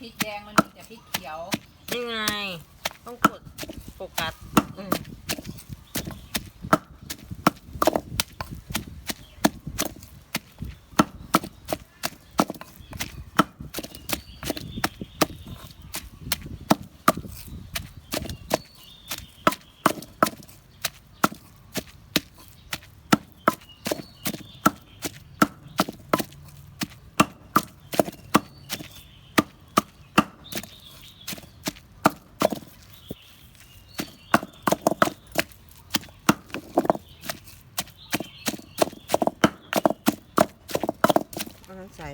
พริกแดงมันมีแต่พริกเขียว ยังไง ต้องกดโฟกัสอืม เอาน้ำ ใส่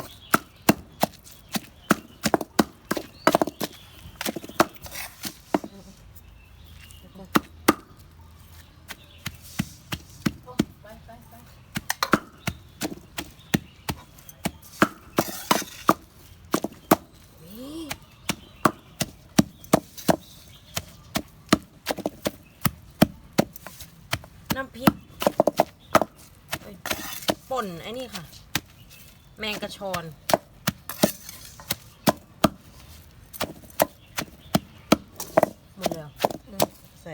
น้ำพริกป่นไอ้นี่ค่ะ แมงกระชอนหมดแล้วใส่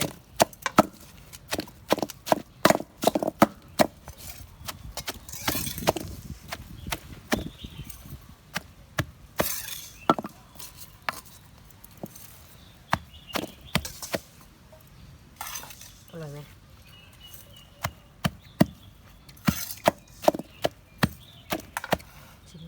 อร่อยไหม ชิม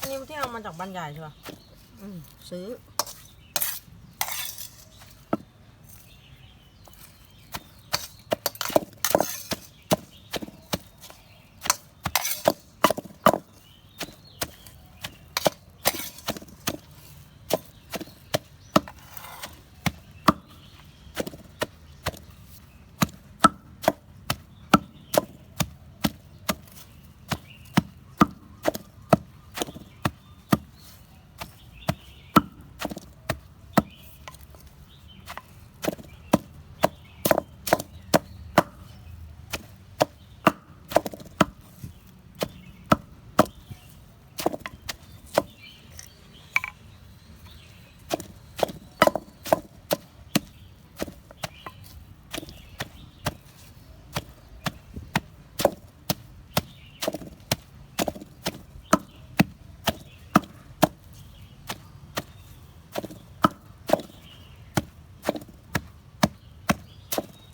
อันนี้ที่เอามาจากบ้านใหญ่ใช่ปะอืม ซื้อ